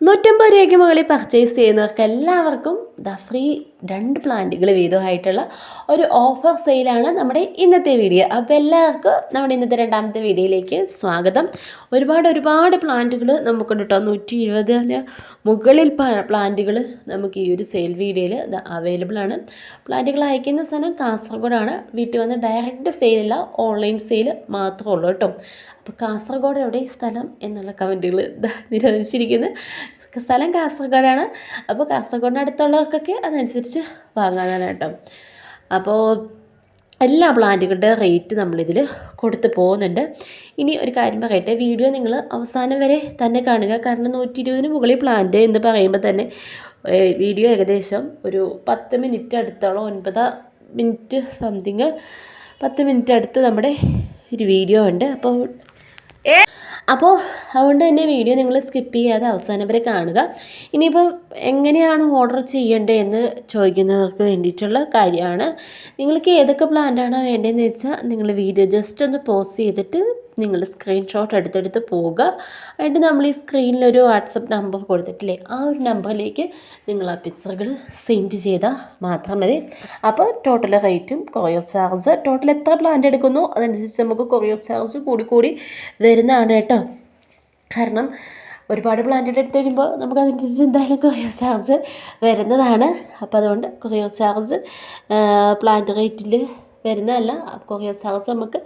നൂറ്റമ്പത് രൂപയ്ക്ക് മുകളിൽ പർച്ചേസ് ചെയ്യുന്നവർക്ക് എല്ലാവർക്കും ദ ഫ്രീ രണ്ട് പ്ലാന്റുകൾ വീതമായിട്ടുള്ള ഒരു ഓഫർ സെയിലാണ് നമ്മുടെ ഇന്നത്തെ വീഡിയോ അപ്പോൾ എല്ലാവർക്കും നമ്മുടെ ഇന്നത്തെ രണ്ടാമത്തെ വീഡിയോയിലേക്ക് സ്വാഗതം. ഒരുപാട് ഒരുപാട് പ്ലാന്റുകൾ നമുക്കുണ്ട് കേട്ടോ. നൂറ്റി ഇരുപതിന് മുകളിൽ പ്ലാന്റുകൾ നമുക്ക് ഈ ഒരു സെയിൽ വീഡിയോയിൽ അവൈലബിൾ ആണ്. പ്ലാന്റുകൾ അയക്കുന്ന സ്ഥലം കാസർഗോഡാണ്. വീട്ടിൽ വന്ന് ഡയറക്റ്റ് സെയിലല്ല ഓൺലൈൻ സെയിൽ മാത്രമേ ഉള്ളൂ കേട്ടോ. അപ്പോൾ കാസർഗോഡ് എവിടെ സ്ഥലം എന്നുള്ള കമന്റുകൾ നിരോധിച്ചിരിക്കുന്നത് സ്ഥലം കാസർഗോഡാണ്. അപ്പോൾ കാസർഗോഡിന് അടുത്തുള്ളവർക്കൊക്കെ അതനുസരിച്ച് വാങ്ങാനാണ് കേട്ടോ. അപ്പോൾ എല്ലാ പ്ലാന്റുകളുടെ റേറ്റ് നമ്മളിതിൽ കൊടുത്തു പോകുന്നുണ്ട്. ഇനി ഒരു കാര്യം പറയട്ടെ. വീഡിയോ നിങ്ങൾ അവസാനം വരെ തന്നെ കാണുക. കാരണം നൂറ്റി ഇരുപതിന് മുകളിൽ പ്ലാന്റ് എന്ന് പറയുമ്പോൾ തന്നെ വീഡിയോ ഏകദേശം ഒരു പത്ത് മിനിറ്റ് അടുത്തോളം ഒൻപത് മിനിറ്റ് സംതിങ് പത്ത് മിനിറ്റ് അടുത്ത് നമ്മുടെ ഒരു വീഡിയോ ഉണ്ട്. അപ്പോൾ അപ്പോൾ അതുകൊണ്ട് തന്നെ വീഡിയോ നിങ്ങൾ സ്കിപ്പ് ചെയ്യാതെ അവസാനം വരെ കാണുക. ഇനിയിപ്പോൾ എങ്ങനെയാണ് ഓർഡർ ചെയ്യേണ്ടത് എന്ന് ചോദിക്കുന്നവർക്ക് വേണ്ടിയിട്ടുള്ള കാര്യമാണ്. നിങ്ങൾക്ക് ഏതൊക്കെ പ്ലാന്റാണോ വേണ്ടതെന്ന് വെച്ചാൽ നിങ്ങൾ വീഡിയോ ജസ്റ്റ് ഒന്ന് പോസ് ചെയ്തിട്ട് നിങ്ങൾ സ്ക്രീൻഷോട്ട് എടുത്തെടുത്ത് പോവുക. എന്നിട്ട് നമ്മൾ ഈ സ്ക്രീനിൽ ഒരു വാട്സപ്പ് നമ്പർ കൊടുത്തിട്ടില്ലേ? ആ ഒരു നമ്പറിലേക്ക് നിങ്ങൾ ആ പിക്ചറുകൾ സെൻഡ് ചെയ്താൽ മാത്രം മതി. അപ്പോൾ ടോട്ടൽ റേറ്റും കൊറിയർ ചാർജ് ടോട്ടൽ എത്ര പ്ലാന്റ് എടുക്കുന്നു? അതനുസരിച്ച് നമുക്ക് കൊറിയർ ചാർജ് കൂടി കൂടി വരുന്നതാണ് കേട്ടോ. കാരണം ഒരുപാട് പ്ലാന്റുകൾ എടുത്ത് കഴിയുമ്പോൾ നമുക്ക് അതനുസരിച്ച് എന്തായാലും കൊറിയർ ചാർജ് വരുന്നതാണ്. അപ്പോൾ അതുകൊണ്ട് കൊറിയർ ചാർജ് പ്ലാന്റ് റേറ്റിൽ വരുന്നതല്ല. സർവീസ് നമുക്ക്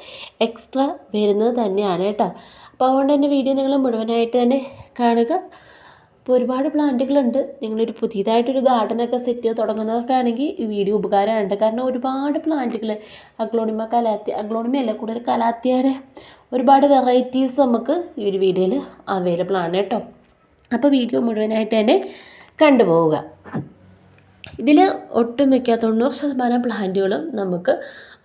എക്സ്ട്രാ വരുന്നത് തന്നെയാണ് കേട്ടോ. അപ്പോൾ അതുകൊണ്ട് തന്നെ വീഡിയോ നിങ്ങൾ മുഴുവനായിട്ട് തന്നെ കാണുക. അപ്പോൾ ഒരുപാട് പ്ലാന്റുകളുണ്ട് നിങ്ങളൊരു പുതിയതായിട്ടൊരു ഗാർഡനൊക്കെ സെറ്റ് ചെയ്ത് തുടങ്ങുന്നവർക്കാണെങ്കിൽ ഈ വീഡിയോ ഉപകാരമുണ്ട് കാരണം ഒരുപാട് പ്ലാന്റുകൾ അഗ്ലോണിമ കലാത്തി അഗ്ലോണിമ അല്ല കൂടുതൽ കലാത്തിയുടെ ഒരുപാട് വെറൈറ്റീസ് നമുക്ക് ഈ ഒരു വീഡിയോയിൽ അവൈലബിൾ ആണ് കേട്ടോ. അപ്പോൾ വീഡിയോ മുഴുവനായിട്ട് തന്നെ കണ്ടുപോവുക. ഇതിൽ ഒട്ടുമിക്ക തൊണ്ണൂറ് ശതമാനം പ്ലാന്റുകളും നമുക്ക്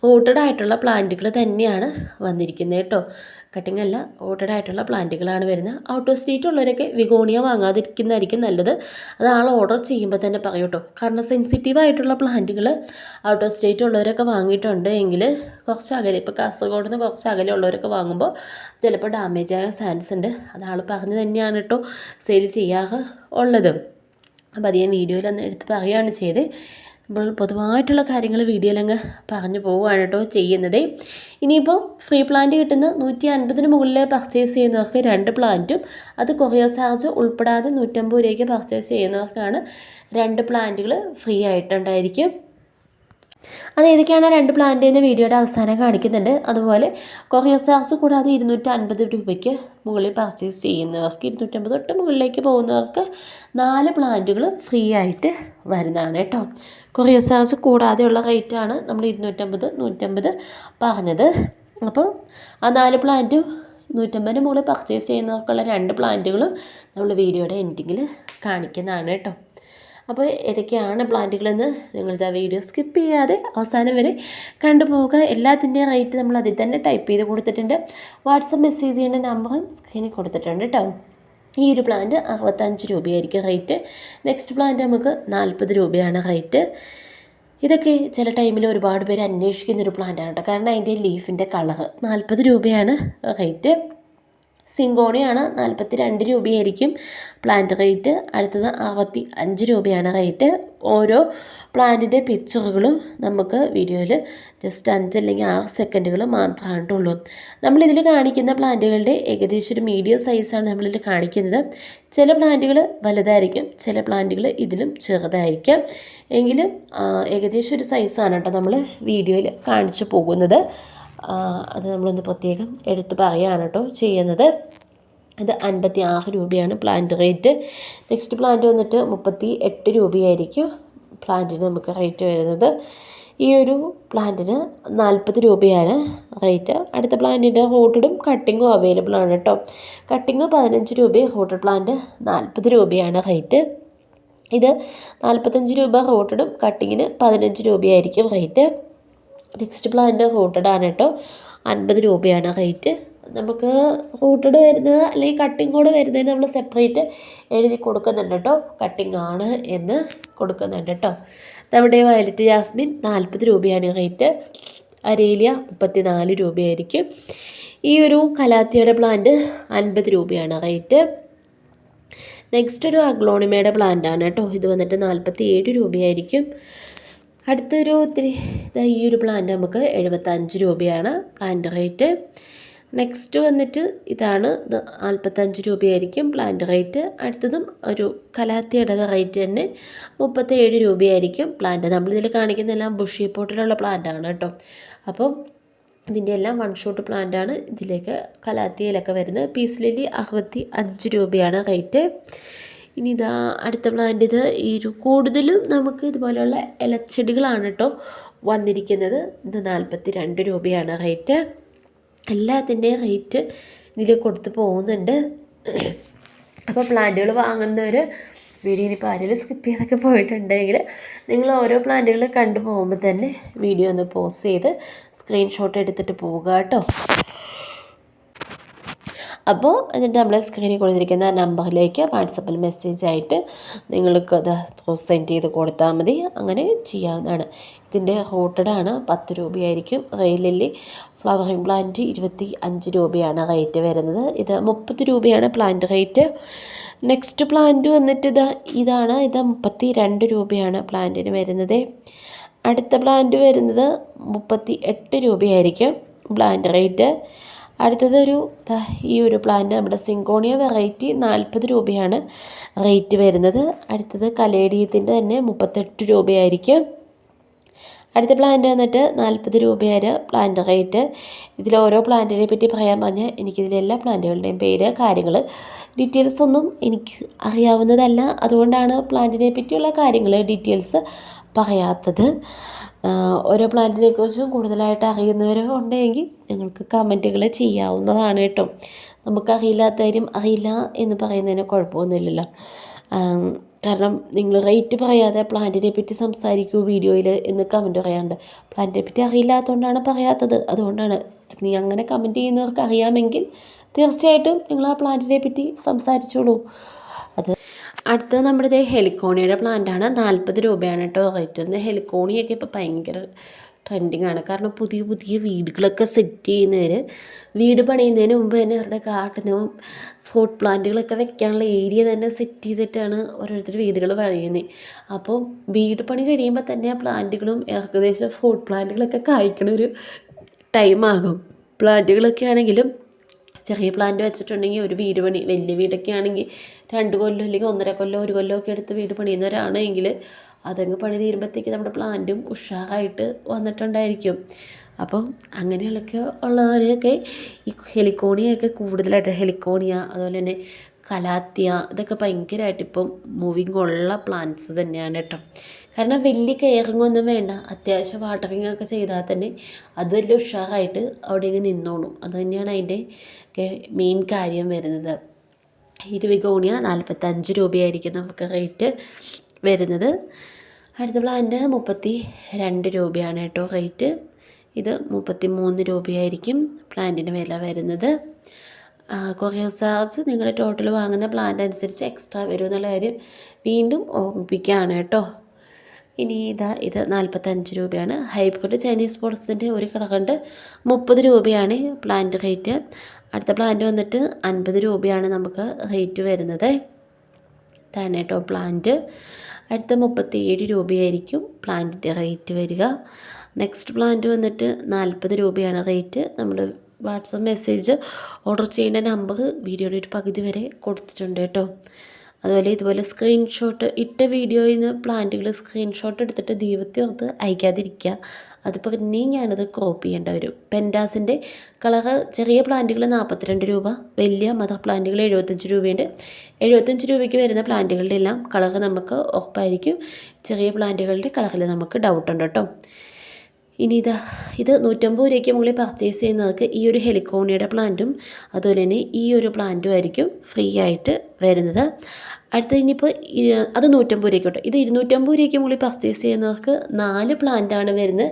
റൂട്ടഡ് ആയിട്ടുള്ള പ്ലാന്റുകൾ തന്നെയാണ് വന്നിരിക്കുന്നത് കേട്ടോ. കട്ടിംഗ് അല്ല റൂട്ടഡ് ആയിട്ടുള്ള പ്ലാന്റുകളാണ് വരുന്നത്. ഔട്ട് ഓഫ് സ്റ്റേറ്റ് ഉള്ളവരൊക്കെ വിഗോണിയ വാങ്ങാതിരിക്കുന്നതായിരിക്കും നല്ലത്. അത് ആൾ ഓർഡർ ചെയ്യുമ്പോൾ തന്നെ പറയും കേട്ടോ. കാരണം സെൻസിറ്റീവ് ആയിട്ടുള്ള പ്ലാന്റുകൾ ഔട്ട് ഓഫ് സ്റ്റേറ്റ് ഉള്ളവരൊക്കെ വാങ്ങിയിട്ടുണ്ട് എങ്കിൽ കുറച്ച് അകലെ ഇപ്പോൾ കാസർഗോഡ് നിന്ന് കുറച്ച് അകലെ ഉള്ളവരൊക്കെ വാങ്ങുമ്പോൾ ചിലപ്പോൾ ഡാമേജ് ആകാൻ ചാൻസ് ഉണ്ട്. അത് ആൾ പറഞ്ഞു തന്നെയാണ് കേട്ടോ സെയിൽ ചെയ്യാറ് ഉള്ളത്. അപ്പോൾ അത് ഞാൻ വീഡിയോയിലൊന്ന് എടുത്ത് പറയുകയാണ് ചെയ്ത്. നമ്മൾ പൊതുവായിട്ടുള്ള കാര്യങ്ങൾ വീഡിയോയിൽ അങ്ങ് പറഞ്ഞു പോവുകയാണ് കേട്ടോ ചെയ്യുന്നത്. ഇനിയിപ്പോൾ ഫ്രീ പ്ലാന്റ് കിട്ടുന്ന നൂറ്റി അൻപതിന് മുകളിൽ പർച്ചേസ് ചെയ്യുന്നവർക്ക് രണ്ട് പ്ലാന്റും അത് കൊറിയർ ചാർജ് ഉൾപ്പെടാതെ നൂറ്റമ്പത് രൂപയ്ക്ക് പർച്ചേസ് ചെയ്യുന്നവർക്കാണ് രണ്ട് പ്ലാന്റുകൾ ഫ്രീ ആയിട്ടുണ്ടായിരിക്കും. അത് ഏതൊക്കെയാണ് രണ്ട് പ്ലാന്റ് എന്ന് വീഡിയോയുടെ അവസാനം കാണിക്കുന്നുണ്ട്. അതുപോലെ കൊറിയർ ചാർജ് കൂടാതെ ഇരുന്നൂറ്റി അൻപത് രൂപയ്ക്ക് മുകളിൽ പർച്ചേസ് ചെയ്യുന്നവർക്ക് ഇരുന്നൂറ്റമ്പത് തൊട്ട് മുകളിലേക്ക് പോകുന്നവർക്ക് നാല് പ്ലാന്റുകൾ ഫ്രീ ആയിട്ട് വരുന്നതാണ് കേട്ടോ. കൊറിയർ ചാർജ് കൂടാതെയുള്ള റേറ്റാണ് നമ്മൾ ഇരുന്നൂറ്റമ്പത് നൂറ്റമ്പത് പറഞ്ഞത്. അപ്പോൾ ആ നാല് പ്ലാന്റും നൂറ്റമ്പതിന് മുകളിൽ പർച്ചേസ് ചെയ്യുന്നവർക്കുള്ള രണ്ട് പ്ലാന്റുകളും നമ്മൾ വീഡിയോയുടെ എൻഡിങ്ങിൽ കാണിക്കുന്നതാണ് കേട്ടോ. അപ്പോൾ ഏതൊക്കെയാണ് പ്ലാന്റുകളെന്ന് നിങ്ങൾ ആ വീഡിയോ സ്കിപ്പ് ചെയ്യാതെ അവസാനം വരെ കണ്ടുപോകുക എല്ലാത്തിന്റെയും റേറ്റ് നമ്മൾ അതിൽ തന്നെ ടൈപ്പ് ചെയ്ത് കൊടുത്തിട്ടുണ്ട്. വാട്സപ്പ് മെസ്സേജ് ചെയ്യേണ്ട നമ്പറും സ്ക്രീനിൽ കൊടുത്തിട്ടുണ്ട് കേട്ടോ ഈ ഒരു പ്ലാന്റ് അറുപത്തഞ്ച് രൂപയായിരിക്കും റേറ്റ് നെക്സ്റ്റ് പ്ലാന്റ് നമുക്ക് നാൽപ്പത് രൂപയാണ് റേറ്റ് ഇതൊക്കെ ചില ടൈമിൽ ഒരുപാട് പേര് അന്വേഷിക്കുന്ന ഒരു പ്ലാന്റാണ് കേട്ടോ കാരണം അതിന്റെ ലീഫിന്റെ കളറ് നാൽപ്പത് രൂപയാണ് റേറ്റ് സിങ്കോണിയാണ് നാൽപ്പത്തി രണ്ട് രൂപയായിരിക്കും പ്ലാന്റ് റേറ്റ് അടുത്തത് അറുപത്തി അഞ്ച് രൂപയാണ് റേറ്റ് ഓരോ പ്ലാന്റിന്റെ പിക്ചറുകളും നമുക്ക് വീഡിയോയിൽ ജസ്റ്റ് അഞ്ച് അല്ലെങ്കിൽ ആറ് സെക്കൻഡുകൾ മാത്രമായിട്ടുള്ളൂ നമ്മളിതിൽ കാണിക്കുന്ന പ്ലാന്റുകളുടെ ഏകദേശം ഒരു മീഡിയം സൈസാണ് നമ്മളിതിൽ കാണിക്കുന്നത്. ചില പ്ലാന്റുകൾ വലുതായിരിക്കും ചില പ്ലാന്റുകൾ ഇതിലും ചെറുതായിരിക്കും. എങ്കിലും ഏകദേശം ഒരു സൈസാണ് കേട്ടോ നമ്മൾ വീഡിയോയിൽ കാണിച്ചു പോകുന്നത്. അത് നമ്മളൊന്ന് പ്രത്യേകം എടുത്ത് പറയുകയാണ് കേട്ടോ ചെയ്യുന്നത്. ഇത് അൻപത്തി ആറ് രൂപയാണ് പ്ലാന്റ് റേറ്റ് നെക്സ്റ്റ് പ്ലാന്റ് വന്നിട്ട് മുപ്പത്തി എട്ട് രൂപയായിരിക്കും പ്ലാന്റിന് നമുക്ക് റേറ്റ് വരുന്നത്. ഈ ഒരു പ്ലാന്റിന് നാൽപ്പത് രൂപയാണ് റേറ്റ് അടുത്ത പ്ലാന്റിന്റെ റൂട്ടഡും കട്ടിങ്ങും അവൈലബിൾ ആണ് കേട്ടോ. കട്ടിങ് പതിനഞ്ച് രൂപയും റൂട്ടഡ് പ്ലാന്റ് നാൽപ്പത് രൂപയാണ് റേറ്റ് ഇത് നാൽപ്പത്തഞ്ച് രൂപ റൂട്ടഡും കട്ടിങ്ങിന് പതിനഞ്ച് രൂപയായിരിക്കും റേറ്റ് നെക്സ്റ്റ് പ്ലാന്റ് റൂട്ടഡ് ആണ് കേട്ടോ അൻപത് രൂപയാണ് റേറ്റ് നമുക്ക് റൂട്ടഡ് വരുന്നത് അല്ലെങ്കിൽ കട്ടിംഗ് കൂടെ വരുന്നതിന് നമ്മൾ സെപ്പറേറ്റ് എഴുതി കൊടുക്കുന്നുണ്ട് കേട്ടോ കട്ടിംഗ് ആണ് എന്ന് കൊടുക്കുന്നുണ്ട് കേട്ടോ നമ്മുടെ വയലറ്റ് ജാസ്മിൻ നാൽപ്പത് രൂപയാണ് റേറ്റ് അരേലിയ മുപ്പത്തി നാല് രൂപയായിരിക്കും. ഈ ഒരു കലാത്തിയുടെ പ്ലാന്റ് അൻപത് രൂപയാണ് റേറ്റ് നെക്സ്റ്റ് ഒരു അഗ്ലോണിമയുടെ പ്ലാന്റ് ആണ് കേട്ടോ ഇത് വന്നിട്ട് നാൽപ്പത്തി ഏഴ് രൂപയായിരിക്കും. അടുത്തൊരു ഒത്തിരി ഈ ഒരു പ്ലാന്റ് നമുക്ക് എഴുപത്തഞ്ച് രൂപയാണ്. പ്ലാന്റ് റേറ്റ് നെക്സ്റ്റ് വന്നിട്ട് ഇതാണ് ഇത് നാൽപ്പത്തഞ്ച് രൂപയായിരിക്കും പ്ലാന്റ് റേറ്റ് അടുത്തതും ഒരു കലാത്തിയടക റേറ്റ് തന്നെ മുപ്പത്തേഴ് രൂപയായിരിക്കും പ്ലാന്റ് നമ്മളിതിൽ കാണിക്കുന്നതെല്ലാം ബുഷി പോട്ടിലുള്ള പ്ലാന്റ് ആണ് കേട്ടോ. അപ്പം ഇതിന്റെ എല്ലാം വൺ ഷോട്ട് പ്ലാന്റ് ആണ്. ഇതിലേക്ക് കലാത്തിയിലൊക്കെ വരുന്നത്. പീസ് ലില്ലി അറുപത്തി അഞ്ച് രൂപയാണ് റേറ്റ് ഇനി ഇതാ അടുത്ത പ്ലാന്റ് ഇത് ഈ ഒരു കൂടുതലും നമുക്ക് ഇതുപോലെയുള്ള ഇലച്ചെടികളാണ് കേട്ടോ വന്നിരിക്കുന്നത്. ഇത് നാൽപ്പത്തി രണ്ട് രൂപയാണ് റേറ്റ് എല്ലാത്തിന്റെയും റേറ്റ് ഇതിൽ കൊടുത്ത് പോകുന്നുണ്ട്. അപ്പോൾ പ്ലാന്റുകൾ വാങ്ങുന്നവർ വീഡിയോ ഇനിയിപ്പോൾ ആരെങ്കിലും സ്കിപ്പ് ചെയ്തൊക്കെ പോയിട്ടുണ്ടെങ്കിൽ നിങ്ങൾ ഓരോ പ്ലാന്റുകൾ കണ്ടു പോകുമ്പോൾ തന്നെ വീഡിയോ ഒന്ന് പോസ്റ്റ് ചെയ്ത് സ്ക്രീൻഷോട്ട് എടുത്തിട്ട് പോവുക കേട്ടോ അപ്പോൾ എന്നിട്ട് നമ്മൾ സ്ക്രീനിൽ കൊടുത്തിരിക്കുന്ന നമ്പറിലേക്ക് വാട്സപ്പിൽ മെസ്സേജ് ആയിട്ട് നിങ്ങൾക്ക് അത് സെൻഡ് ചെയ്ത് കൊടുത്താൽ മതി. അങ്ങനെ ചെയ്യാവുന്നതാണ്. ഇതിന്റെ റൂട്ടഡാണ് പത്ത് രൂപയായിരിക്കും. റെയിലിൽ ഫ്ലവറിങ് പ്ലാന്റ് ഇരുപത്തി അഞ്ച് രൂപയാണ് റേറ്റ് വരുന്നത്. ഇത് മുപ്പത് രൂപയാണ് പ്ലാന്റ് റേറ്റ് നെക്സ്റ്റ് പ്ലാന്റ് വന്നിട്ട് ഇതാ ഇതാണ്. ഇത് മുപ്പത്തി രണ്ട് രൂപയാണ് പ്ലാന്റിന് വരുന്നത്. അടുത്ത പ്ലാന്റ് വരുന്നത് മുപ്പത്തി എട്ട് രൂപയായിരിക്കും പ്ലാന്റ് റേറ്റ് അടുത്തതൊരു ഈ ഒരു പ്ലാന്റ് നമ്മുടെ സിങ്കോണിയ വെറൈറ്റി നാൽപ്പത് രൂപയാണ് റേറ്റ് വരുന്നത്. അടുത്തത് കലേഡിയത്തിന്റെ തന്നെ മുപ്പത്തെട്ട് രൂപയായിരിക്കും. അടുത്ത പ്ലാന്റ് വന്നിട്ട് നാൽപ്പത് രൂപയാണ് പ്ലാന്റ് റേറ്റ് ഇതിൽ ഓരോ പ്ലാന്റിനെ പറ്റി പറയാൻ പറഞ്ഞാൽ എനിക്കിതിലെ എല്ലാ പ്ലാന്റുകളുടെയും പേര് കാര്യങ്ങൾ ഡീറ്റെയിൽസ് ഒന്നും എനിക്ക് അറിയാവുന്നതല്ല. അതുകൊണ്ടാണ് പ്ലാന്റിനെ പറ്റിയുള്ള കാര്യങ്ങൾ ഡീറ്റെയിൽസ് പറയാത്തത്. ഓരോ പ്ലാന്റിനെ കുറിച്ചും കൂടുതലായിട്ട് അറിയുന്നവരും ഉണ്ടെങ്കിൽ നിങ്ങൾക്ക് കമന്റുകൾ ചെയ്യാവുന്നതാണ് കേട്ടോ. നമുക്കറിയില്ലാത്ത കാര്യം അറിയില്ല എന്ന് പറയുന്നതിന് കുഴപ്പമൊന്നുമില്ലല്ലോ. കാരണം നിങ്ങൾ റേറ്റ് പറയാതെ പ്ലാന്റിനെ പറ്റി സംസാരിക്കൂ വീഡിയോയിൽ എന്ന് കമന്റ് പറയാറുണ്ട്. പ്ലാന്റിനെ പറ്റി അറിയില്ലാത്തതുകൊണ്ടാണ് പറയാത്തത്. അതുകൊണ്ടാണ് നീ അങ്ങനെ കമന്റ് ചെയ്യുന്നവർക്ക് അറിയാമെങ്കിൽ തീർച്ചയായിട്ടും നിങ്ങൾ ആ പ്ലാന്റിനെ പറ്റി സംസാരിച്ചോളൂ. അടുത്തത് നമ്മുടെ ഹെലിക്കോണിയുടെ പ്ലാന്റാണ് നാൽപ്പത് രൂപയാണ് കേട്ടോ റേറ്റ് വരുന്നത്. ഹെലിക്കോണിയൊക്കെ ഇപ്പോൾ ഭയങ്കര ട്രെൻഡിങ് ആണ്. കാരണം പുതിയ പുതിയ വീടുകളൊക്കെ സെറ്റ് ചെയ്യുന്നവർ വീട് പണിയുന്നതിന് മുമ്പ് തന്നെ അവരുടെ ഗാർഡനും ഫ്രൂട്ട് പ്ലാന്റുകളൊക്കെ വെക്കാനുള്ള ഏരിയ തന്നെ സെറ്റ് ചെയ്തിട്ടാണ് ഓരോരുത്തർ വീടുകൾ പണിയുന്നത് അപ്പോൾ വീട് പണി കഴിയുമ്പോൾ തന്നെ ആ പ്ലാന്റുകളും ഏകദേശം ഫ്രൂട്ട് പ്ലാന്റുകളൊക്കെ കായ്ക്കണ ഒരു ടൈമാകും പ്ലാന്റുകളൊക്കെ ആണെങ്കിലും ചെറിയ പ്ലാന്റ് വെച്ചിട്ടുണ്ടെങ്കിൽ ഒരു വീട് പണി വലിയ വീടൊക്കെ ആണെങ്കിൽ രണ്ട് കൊല്ലം അല്ലെങ്കിൽ ഒന്നര കൊല്ലം ഒരു കൊല്ലമൊക്കെ എടുത്ത് വീട് പണിയുന്നവരാണെങ്കിൽ അതങ്ങ് പണി തീരുമ്പോഴത്തേക്ക് നമ്മുടെ പ്ലാന്റും ഉഷാറായിട്ട് വന്നിട്ടുണ്ടായിരിക്കും. അപ്പം അങ്ങനെയുള്ളൊക്കെ ഉള്ളവരെയൊക്കെ ഈ ഹെലിക്കോണിയൊക്കെ കൂടുതലായിട്ട് ഹെലിക്കോണിയ അതുപോലെ തന്നെ കലാത്തിയ ഇതൊക്കെ ഭയങ്കരമായിട്ട് ഇപ്പം മൂവിങ് ഉള്ള പ്ലാന്റ്സ് തന്നെയാണ് കേട്ടോ കാരണം വലിയ കെയറിങ് വേണ്ട. അത്യാവശ്യം വാട്ടറിങ് ഒക്കെ ചെയ്താൽ തന്നെ അത് വലിയ ഉഷാറായിട്ട് അവിടെ ഇങ്ങനെ നിന്നോളും. അത് തന്നെയാണ് അതിന്റെ മെയിൻ കാര്യം വരുന്നത്. ഇരുവികോണിയ നാൽപ്പത്തഞ്ച് രൂപയായിരിക്കും നമുക്ക് റേറ്റ് വരുന്നത്. അടുത്ത പ്ലാന്റ് മുപ്പത്തി രണ്ട് രൂപയാണ് കേട്ടോ റേറ്റ് ഇത് മുപ്പത്തി മൂന്ന് രൂപയായിരിക്കും പ്ലാന്റിന് വില വരുന്നത്. കൊറിയർ ചാർജ് നിങ്ങൾ ടോട്ടൽ വാങ്ങുന്ന പ്ലാൻ അനുസരിച്ച് എക്സ്ട്രാ വരും എന്നുള്ള കാര്യം വീണ്ടും ഓർമ്മിപ്പിക്കുകയാണ് കേട്ടോ. ഇനി ഇതാ ഇത് നാൽപ്പത്തഞ്ച് രൂപയാണ്. ഹൈബ്രിഡ് ചൈനീസ് സ്പോർട്സിന്റെ ഒരു കടകണ്ട് മുപ്പത് രൂപയാണ് പ്ലാന്റ് റേറ്റ് അടുത്ത പ്ലാന്റ് വന്നിട്ട് അൻപത് രൂപയാണ് നമുക്ക് റേറ്റ് വരുന്നത്. ഇതാണ് കേട്ടോ പ്ലാന്റ് അടുത്ത മുപ്പത്തിയേഴ് രൂപയായിരിക്കും പ്ലാന്റിന്റെ റേറ്റ് വരിക. നെക്സ്റ്റ് പ്ലാന്റ് വന്നിട്ട് നാൽപ്പത് രൂപയാണ് റേറ്റ് നമ്മൾ വാട്സപ്പ് മെസ്സേജ് ഓർഡർ ചെയ്യേണ്ട നമ്പർ വീഡിയോയുടെ ഒരു പകുതി വരെ കൊടുത്തിട്ടുണ്ട് കേട്ടോ. അതുപോലെ ഇതുപോലെ സ്ക്രീൻഷോട്ട് ഇട്ട വീഡിയോയിൽ നിന്ന് പ്ലാന്റുകൾ സ്ക്രീൻഷോട്ട് എടുത്തിട്ട് ദൈവത്തെ ഓർത്ത് അയക്കാതിരിക്കുക. അത് പിന്നെയും ഞാനത് ക്രോപ്പ് ചെയ്യേണ്ട വരും. പെൻഡാസിന്റെ കളറ് ചെറിയ പ്ലാന്റുകൾ നാൽപ്പത്തിരണ്ട് രൂപ വലിയ മദർ പ്ലാന്റുകൾ എഴുപത്തഞ്ച് രൂപയുണ്ട്. എഴുപത്തഞ്ച് രൂപയ്ക്ക് വരുന്ന പ്ലാന്റുകളുടെ എല്ലാം കളറ് നമുക്ക് ഉറപ്പായിരിക്കും. ചെറിയ പ്ലാന്റുകളുടെ കളറിൽ നമുക്ക് ഡൗട്ടുണ്ട് കേട്ടോ. ഇനി ഇതാ ഇത് നൂറ്റമ്പത് രൂപയ്ക്ക് മുകളിൽ പർച്ചേസ് ചെയ്യുന്നവർക്ക് ഈ ഒരു ഹെലിക്കോണിയുടെ പ്ലാന്റും അതുപോലെ തന്നെ ഈ ഒരു പ്ലാന്റും ആയിരിക്കും ഫ്രീ ആയിട്ട് വരുന്നത്. അടുത്ത ഇനിയിപ്പോൾ അത് നൂറ്റമ്പത് രൂപയ്ക്ക് കേട്ടോ. ഇത് ഇരുന്നൂറ്റമ്പത് രൂപയ്ക്ക് മുകളിൽ പർച്ചേസ് ചെയ്യുന്നവർക്ക് നാല് പ്ലാന്റാണ് വരുന്നത്.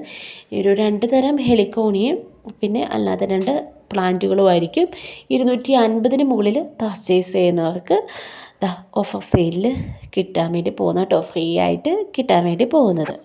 ഒരു രണ്ട് തരം ഹെലിക്കോണിയും പിന്നെ അല്ലാതെ രണ്ട് പ്ലാന്റുകളും ആയിരിക്കും ഇരുന്നൂറ്റി അൻപതിന് മുകളിൽ പർച്ചേസ് ചെയ്യുന്നവർക്ക് ഓഫർ സെയിലിൽ കിട്ടാൻ വേണ്ടി പോകുന്ന കേട്ടോ. ഫ്രീ ആയിട്ട് കിട്ടാൻ വേണ്ടി പോകുന്നത്.